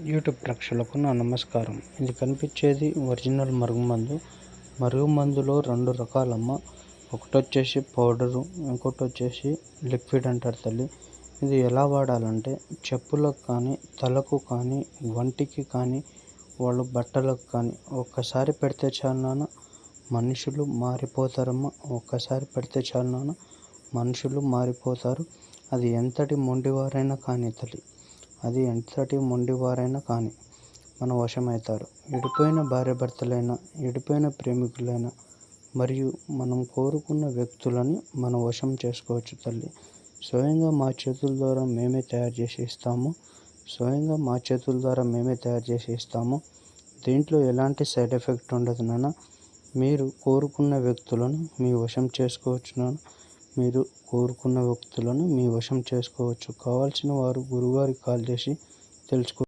YouTube ప్రేక్షకులకు నా నమస్కారం. ఇది కనిపించేది ఒరిజినల్ మరుగుమందు మరుగుమందులో రెండు రకాలమ్మ. ఒకటి వచ్చేసి పౌడరు ఇంకోటి వచ్చేసి లిక్విడ్ అంటారు తల్లి. ఇది ఎలా వాడాలంటే చెప్పులకు కానీ తలకు కానీ వంటికి కానీ వాళ్ళు బట్టలకు కానీ ఒక్కసారి పెడితే చాలు మనుషులు మారిపోతారమ్మా. ఒక్కసారి పెడితే చాలు మనుషులు మారిపోతారు. అది ఎంతటి మొండివారైనా కానీ తల్లి. అది ఎంతటి మొండివారైనా కానీ మన వశమవుతారు. విడిపోయిన భార్య భర్తలైనా విడిపోయిన ప్రేమికులైనా మరియు మనం కోరుకున్న వ్యక్తులని మన వశం చేసుకోవచ్చు తల్లి. స్వయంగా మా చేతుల ద్వారా మేమే తయారు చేసి ఇస్తాము. స్వయంగా మా చేతుల ద్వారా మేమే తయారు చేసి ఇస్తాము. దీంట్లో ఎలాంటి సైడ్ ఎఫెక్ట్ ఉండదు నాన్న. మీరు కోరుకున్న వ్యక్తులను మీ వశం చేసుకోవచ్చు నాన్న. మీరు కోరుకున్న వ్యక్తులను మీ వశం చేసుకోవచ్చు. కావాల్సిన వారు గురుగారికి కాల్ చేసి తెలుసుకో